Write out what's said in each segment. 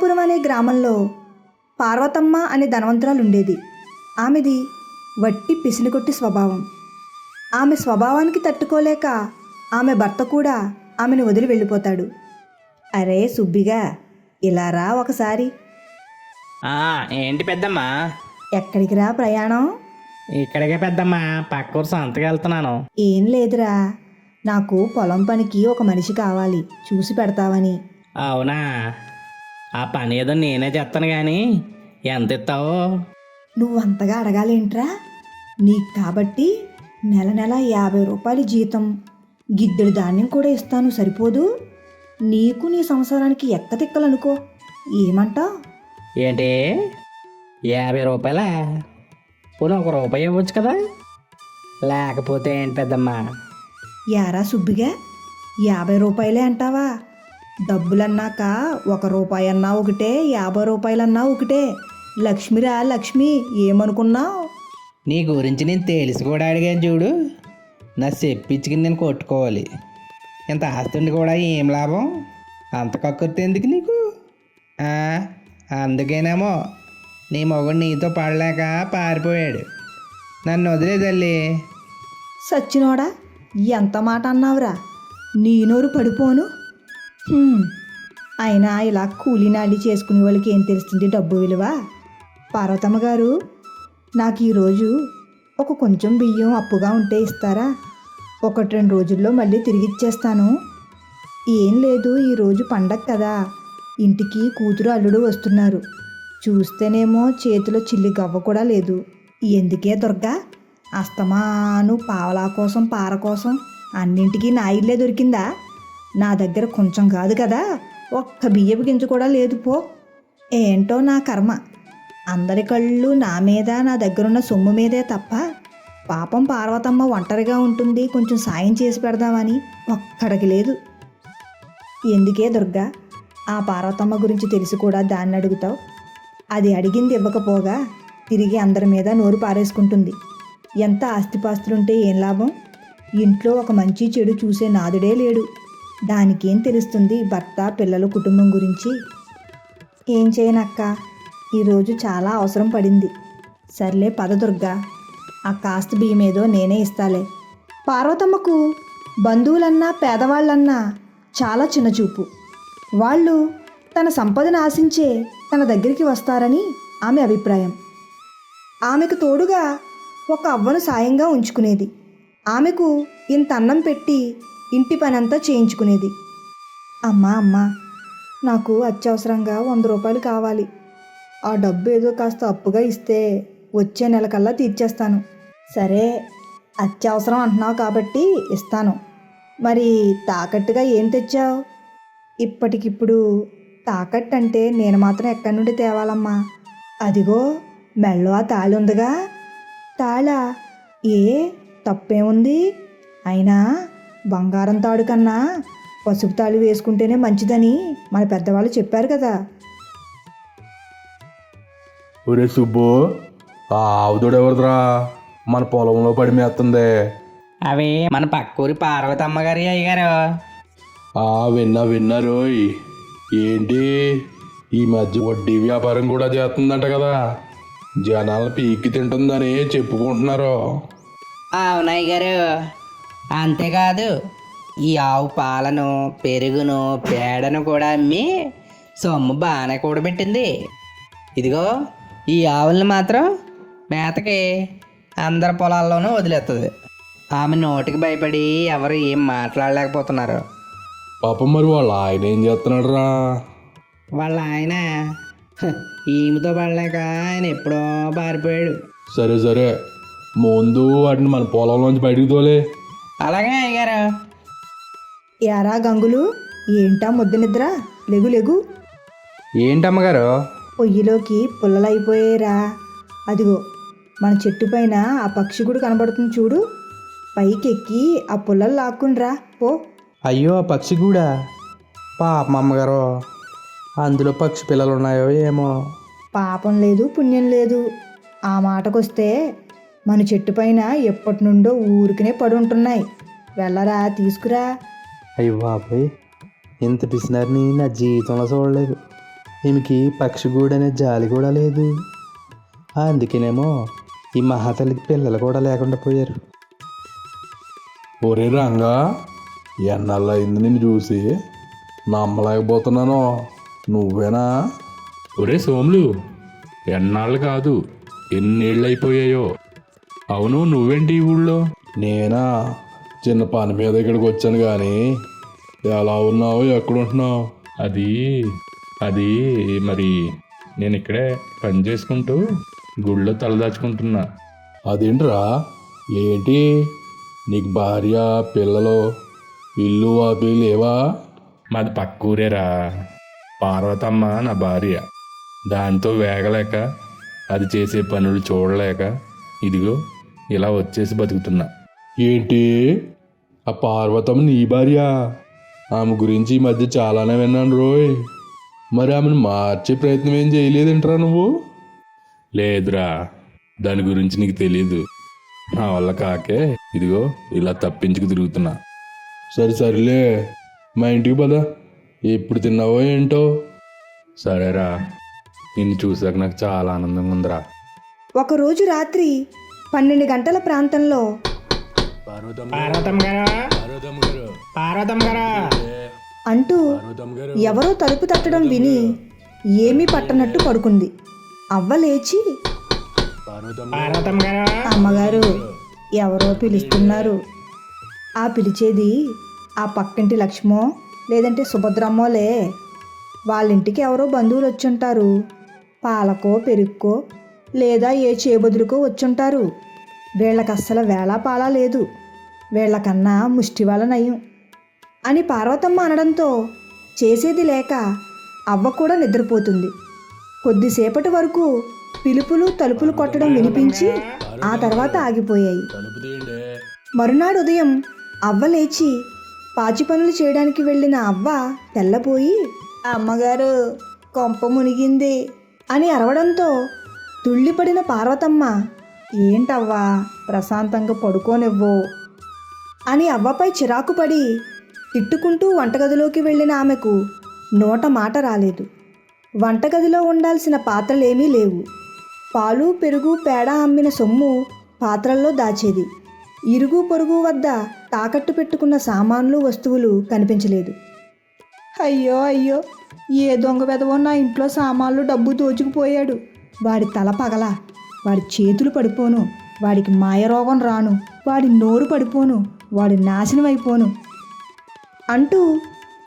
సింహాపురం అనే గ్రామంలో పార్వతమ్మ అనే ధనవంతురాలు ఉండేది ఆమెది వట్టి పిసినికొట్టి స్వభావం. ఆమె స్వభావానికి తట్టుకోలేక ఆమె భర్త కూడా ఆమెను వదిలి వెళ్ళిపోతాడు. అరే సుబ్బిగా ఇలా రా ఒకసారి. ఏంటి పెద్దమ్మా? ఎక్కడికి రా ప్రయాణం? ఇక్కడికే పెద్దమ్మా పక్క ఊరు సంతకి వెళ్తున్నాను. ఏం లేదురా నాకు పొలం పనికి ఒక మనిషి కావాలి చూసి పెడతావని. అవునా? ఆ పని ఏదో నేనే చేస్తాను కానీ ఎంత ఇస్తావో? నువ్వు అంతగా అడగాలేంట్రా? నీకు కాబట్టి నెల నెల యాభై రూపాయలు జీతం గిద్దెడు ధాన్యం కూడా ఇస్తాను సరిపోదు? నీకు నీ సంసారానికి ఎక్కతిక్కలనుకో ఏమంటావ్? ఏంటి? యాభై రూపాయలా? పోనీ ఒక రూపాయి ఇవ్వచ్చు కదా? లేకపోతే ఏంటి పెద్దమ్మా? యారా సుబ్బిగా? యాభై రూపాయలే అంటావా? డబ్బులన్నాక ఒక రూపాయి అన్నా ఒకటే యాభై రూపాయలన్నా ఒకటే. లక్ష్మిరా లక్ష్మి ఏమనుకున్నావు? నీ గురించి నేను తెలిసి కూడా అడిగాను చూడు. నా చెప్పించుకుని నేను కొట్టుకోవాలి. ఇంత ఆస్తుండి కూడా ఏం లాభం? అంత కక్కుర్తి ఎందుకు నీకు? అందుకేనేమో నీ మొగుడు నీతో పడలేక పారిపోయాడు. నన్ను వదిలే తల్లి. సచ్చినోడా ఎంత మాట అన్నావురా? నీ నోరు పడిపోను. అయినా ఇలా కూలీనాలి చేసుకునే వాళ్ళకి ఏం తెలుస్తుంది డబ్బు విలువ? పార్వతమ్మ గారు నాకు ఈరోజు ఒక కొంచెం బియ్యం అప్పుగా ఉంటే ఇస్తారా? ఒకటి రెండు రోజుల్లో మళ్ళీ తిరిగి ఇచ్చేస్తాను. ఏం లేదు ఈరోజు పండగ కదా. ఇంటికి కూతురు అల్లుడు వస్తున్నారు. చూస్తేనేమో చేతిలో చిల్లి గవ్వ కూడా లేదు. ఎందుకే దుర్గా? అస్తమాను పావలా కోసం పార కోసం అన్నింటికీ నా ఇల్లే దొరికిందా? నా దగ్గర కొంచెం కాదు కదా. ఒక్క బియ్యపు గింజ కూడా లేదు పో. ఏంటో నా కర్మ. అందరి కళ్ళు నా మీద నా దగ్గరున్న సొమ్ము మీదే తప్ప. పాపం పార్వతమ్మ ఒంటరిగా ఉంటుంది. కొంచెం సాయం చేసి పెడదామని ఒక్కడికి లేదు. ఎందుకే దుర్గా? ఆ పార్వతమ్మ గురించి తెలిసి కూడా దాన్ని అడుగుతావు? అది అడిగింది ఇవ్వకపోగా తిరిగి అందరి మీద నోరు పారేసుకుంటుంది. ఎంత ఆస్తిపాస్తులుంటే ఏం లాభం? ఇంట్లో ఒక మంచి చెడు చూసే నాదుడే లేడు. దానికేం తెలుస్తుంది భర్త పిల్లల కుటుంబం గురించి? ఏం చేయనక్క? ఈరోజు చాలా అవసరం పడింది. సర్లే పద దుర్గా. ఆ కాస్త బియ్యమేదో ఏదో నేనే ఇస్తాలే. పార్వతమ్మకు బంధువులన్నా పేదవాళ్ళన్నా చాలా చిన్నచూపు. వాళ్ళు తన సంపదను ఆశించే తన దగ్గరికి వస్తారని ఆమె అభిప్రాయం. ఆమెకు తోడుగా ఒక అవ్వను సాయంగా ఉంచుకునేది. ఆమెకు ఇంత అన్నం పెట్టి ఇంటి పనంతా చేయించుకునేది. అమ్మా అమ్మా నాకు అత్యవసరంగా వంద రూపాయలు కావాలి. ఆ డబ్బు ఏదో కాస్త అప్పుగా ఇస్తే వచ్చే నెలకల్లా తీర్చేస్తాను. సరే అత్యవసరం అంటున్నావు కాబట్టి ఇస్తాను. మరి తాకట్టుగా ఏం తెచ్చావు? ఇప్పటికిప్పుడు తాకట్టు అంటే నేను మాత్రం ఎక్కడి నుండి తేవాలమ్మా? అదిగో మెళ్ళో ఆ తాళి ఉందిగా. తాళా? ఏ? తప్పేముంది? అయినా బంగారం తాడు కన్నా పసుపు తాళి వేసుకుంటేనే మంచిదని మన పెద్దవాళ్ళు చెప్పారు కదా. ఒరే సుబ్బు ఆవుదోడు ఎవరిదిరా? మన పొలంలో పడి మేస్తుంది అవి మన పక్క ఊరి పార్వతమ్మ గారి అయ్యగారు. ఆ విన్నా విన్నారోయ్ ఏంటి? ఈ మధ్య వడ్డీ వ్యాపారం కూడా చేస్తుందంట కదా. జనాలను పీక్కి తింటుందని చెప్పుకుంటున్నారు. అవునయ్య గారు అంతేకాదు ఈ ఆవు పాలను పెరుగును పేడను కూడా అమ్మి సొమ్ము బాగానే కూడబెట్టింది. ఇదిగో ఈ ఆవుల్ని మాత్రం మేతకి అందరి పొలాల్లోనూ వదిలేస్తుంది ఆమె నోటికి భయపడి ఎవరు ఏం మాట్లాడలేకపోతున్నారు. పాపం మరి వాళ్ళ ఆయన ఏం చేస్తున్నాడు రా వాళ్ళ ఆయన హ, ఈమెతో పడలేక ఆయన ఎప్పుడో పారిపోయాడు. సరే సరే. ముందు వాటిని మన పొలంలోంచి బయటికి తోలే. అలాగే అయ్యగారు. యారా గంగులు ఏంటా ముద్ద నిద్ర? లెగు లెగు. ఏంటమ్మగారు? పొయ్యిలోకి పుల్లలైపోయేరా అదిగో మన చెట్టు పైన ఆ పక్షి కూడా కనబడుతుంది చూడు. పైకెక్కి ఆ పుల్లలు లాక్కునిరా పో. అయ్యో ఆ పక్షి కూడా పాపం అమ్మగారు. అందులో పక్షి పిల్లలు ఉన్నాయో ఏమో. పాపం లేదు పుణ్యం లేదు. ఆ మాటకొస్తే మన చెట్టు పైన ఎప్పటి నుండో ఊరికనే పడి ఉంటున్నాయి వెళ్ళరా తీసుకురా. అయ్యో బాబాయ్ ఇంత పిసినారిని నా జీవితంలో చూడలేదు. ఈమెకి పక్షిగూడు అనే జాలి కూడా లేదు. అందుకేనేమో ఈ మహాతల్లికి పిల్లలు కూడా లేకుండా పోయారు. ఒరే రంగా ఎన్నాళ్ళు అయింది నిన్ను చూసి? నమ్మలేకపోతున్నాను. నువ్వేనా? ఒరే సోములు ఎన్నాళ్ళు కాదు ఎన్నేళ్ళు అయిపోయాయో అవును నువ్వేంటి ఈ ఊళ్ళో? నేనా? చిన్న పని మీద ఇక్కడికి వచ్చాను కానీ ఎలా ఉన్నావు ఎక్కడ ఉంటున్నావు? అది అది మరి నేను ఇక్కడే పని చేసుకుంటూ గుళ్ళో తలదాచుకుంటున్నా అదేంట్రా? ఏంటి? నీకు భార్య పిల్లలు ఇల్లు వాకిలి లేవా? మాది పక్క ఊరేరా. పార్వతమ్మ నా భార్య. దాంతో వేగలేక అది చేసే పనులు చూడలేక ఇదిగో ఇలా వచ్చేసి బతుకుతున్నా. ఏంటి? ఆ పార్వతం నీ భార్య? ఆమె గురించి ఈ మధ్య చాలానే విన్నాను రోయ్. మరి ఆమెను మార్చే ప్రయత్నం ఏం చేయలేదంటరా నువ్వు? లేదురా దాని గురించి నీకు తెలీదు. నా వల్ల కాకే ఇదిగో ఇలా తప్పించుకు తిరుగుతున్నా. సరే సరేలే. మా ఇంటికి పద. ఎప్పుడు తిన్నావో ఏంటో? సరేరా నిన్ను చూసాక నాకు చాలా ఆనందంగా ఉందిరా. ఒకరోజు రాత్రి పన్నెండు గంటల ప్రాంతంలో. అంటూ ఎవరో తలుపు తట్టడం విని ఏమీ పట్టనట్టు పడుకుంది. అవ్వ లేచి అమ్మగారు ఎవరో పిలుస్తున్నారు. ఆ పిలిచేది ఆ పక్కింటి లక్ష్మో లేదంటే సుభద్రమ్మోలే. వాళ్ళ ఇంటికి ఎవరో బంధువులు వచ్చుంటారు పాలకో పెరుక్కో లేదా ఏ చేబదులుకో వచ్చుంటారు? వీళ్ళకి అస్సలు వేళా లేదు. వీళ్ళకన్నా ముష్టి నయం. అని పార్వతమ్మ అనడంతో చేసేది లేక అవ్వ కూడా నిద్రపోతుంది. కొద్దిసేపటి వరకు పిలుపులు తలుపులు కొట్టడం వినిపించి ఆ తర్వాత ఆగిపోయాయి. మరునాడు ఉదయం అవ్వ లేచి పాచి పనులు చేయడానికి వెళ్ళిన అవ్వ తెల్లపోయి అమ్మగారు కొంప మునిగింది అని అరవడంతో తుళ్ళిపడిన పార్వతమ్మ ఏంటవ్వా ప్రశాంతంగా పడుకోనివ్వు అని అవ్వపై చిరాకు పడి తిట్టుకుంటూ వంటగదిలోకి వెళ్ళిన ఆమెకు నోట మాట రాలేదు. వంటగదిలో ఉండాల్సిన పాత్రలేమీ లేవు. పాలు పెరుగు పేడ అమ్మిన సొమ్ము పాత్రల్లో దాచేది. ఇరుగు పొరుగు వద్ద తాకట్టు పెట్టుకున్న సామాన్లు వస్తువులు కనిపించలేదు. అయ్యో అయ్యో ఏ దొంగ వెదవో నా ఇంట్లో సామాన్లు డబ్బు దోచుకుపోయాడు. వాడి తల పగల వాడి చేతులు పడిపోను వాడికి మాయరోగం రాను వాడి నోరు పడిపోను వాడి నాశనం అయిపోను అంటూ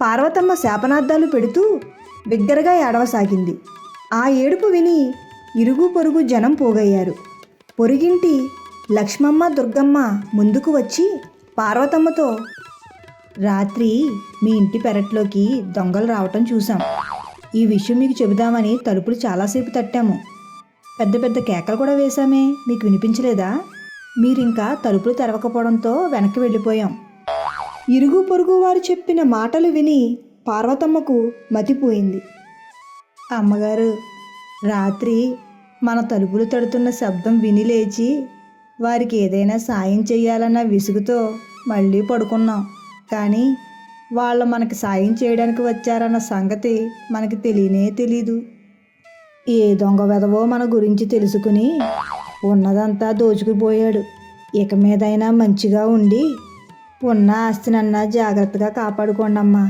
పార్వతమ్మ శాపనార్థాలు పెడుతూ బిగ్గరగా ఏడవసాగింది. ఆ ఏడుపు విని ఇరుగు పొరుగు జనం పోగయ్యారు. పొరుగింటి లక్ష్మమ్మ దుర్గమ్మ ముందుకు వచ్చి పార్వతమ్మతో రాత్రి మీ ఇంటి పెరట్లోకి దొంగలు రావటం చూసాం ఈ విషయం మీకు చెబుదామని తలుపులు చాలాసేపు తట్టాము. పెద్ద పెద్ద కేకలు కూడా వేశామే. మీకు వినిపించలేదా? మీరింకా తలుపులు తెరవకపోవడంతో వెనక్కి వెళ్ళిపోయాం. ఇరుగు పొరుగు వారు చెప్పిన మాటలు విని పార్వతమ్మకు మతిపోయింది. అమ్మగారు రాత్రి మన తలుపులు తడుతున్న శబ్దం విని లేచి వారికి ఏదైనా సాయం చేయాలన్న విసుగుతో మళ్ళీ పడుకున్నాం. కానీ వాళ్ళు మనకి సాయం చేయడానికి వచ్చారన్న సంగతి మనకి తెలియనే తెలీదు. ఏ దొంగ వెదవో మన గురించి తెలుసుకుని ఉన్నదంతా దోచుకుపోయాడు. ఇక మీదైనా మంచిగా ఉండి ఉన్న ఆస్తినన్నా జాగ్రత్తగా కాపాడుకోండమ్మా.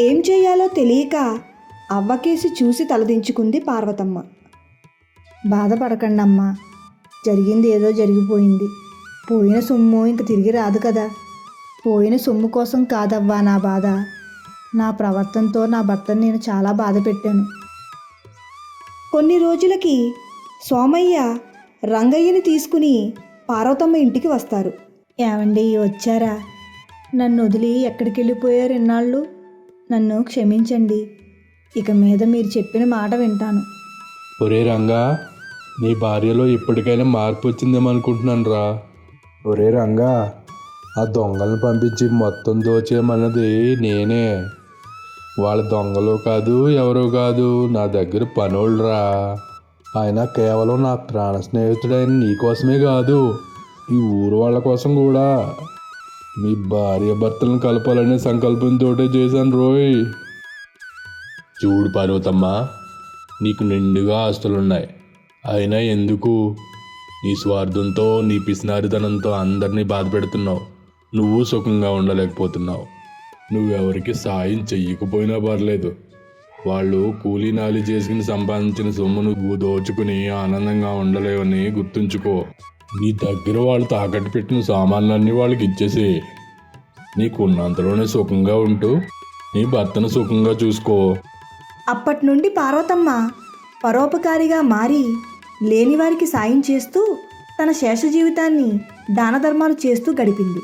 ఏం చేయాలో తెలియక అవ్వకేసి చూసి తలదించుకుంది పార్వతమ్మ. బాధపడకండమ్మా. జరిగింది ఏదో జరిగిపోయింది. పోయిన సొమ్ము ఇంక తిరిగి రాదు కదా. పోయిన సొమ్ము కోసం కాదవ్వా నా బాధ. నా ప్రవర్తనతో నా భర్తను నేను చాలా బాధ పెట్టాను. కొన్ని రోజులకి సోమయ్య రంగయ్యని తీసుకుని పార్వతమ్మ ఇంటికి వస్తారు. ఏమండి వచ్చారా? నన్ను వదిలి ఎక్కడికి వెళ్ళిపోయారు ఇన్నాళ్ళు? నన్ను క్షమించండి. ఇక మీద మీరు చెప్పిన మాట వింటాను. ఒరే రంగా నీ భార్యలో ఇప్పటికైనా మార్పు వచ్చిందేమో అనుకుంటున్నాను రా ఒరే రంగా ఆ దొంగలను పంపించి మొత్తం దోచేయమన్నది నేనే. వాళ్ళ దొంగలు కాదు ఎవరు కాదు నా దగ్గర పనులరా ఆయన కేవలం నా ప్రాణ స్నేహితుడైన నీకోసమే కాదు ఈ ఊరు వాళ్ళ కోసం కూడా. మీ భార్య భర్తలను కలపాలనే సంకల్పంతో చేశాను రోయ్. చూడు పార్వతమ్మ నీకు నిండుగా ఆస్తులున్నాయి. అయినా ఎందుకు? నీ స్వార్థంతో నీ పిసినారితనంతో అందరినీ బాధ పెడుతున్నావు నువ్వు సుఖంగా ఉండలేకపోతున్నావు. నువ్వెవరికి సాయం చెయ్యకపోయినా పర్లేదు. వాళ్ళు కూలీ నాలి చేసుకుని సంపాదించిన సొమ్ము నువ్వు దోచుకుని ఆనందంగా ఉండలేవని గుర్తుంచుకో. నీ దగ్గర వాళ్ళు తాకట్టు పెట్టిన సామాన్లన్నీ వాళ్ళకి ఇచ్చేసి. నీకు ఉన్నంతలోనే సుఖంగా ఉంటూ నీ భర్తను సుఖంగా చూసుకో. అప్పటి నుండి పార్వతమ్మ పరోపకారిగా మారి లేనివారికి సాయం చేస్తూ తన శేష జీవితాన్ని దాన ధర్మాలు చేస్తూ గడిపింది.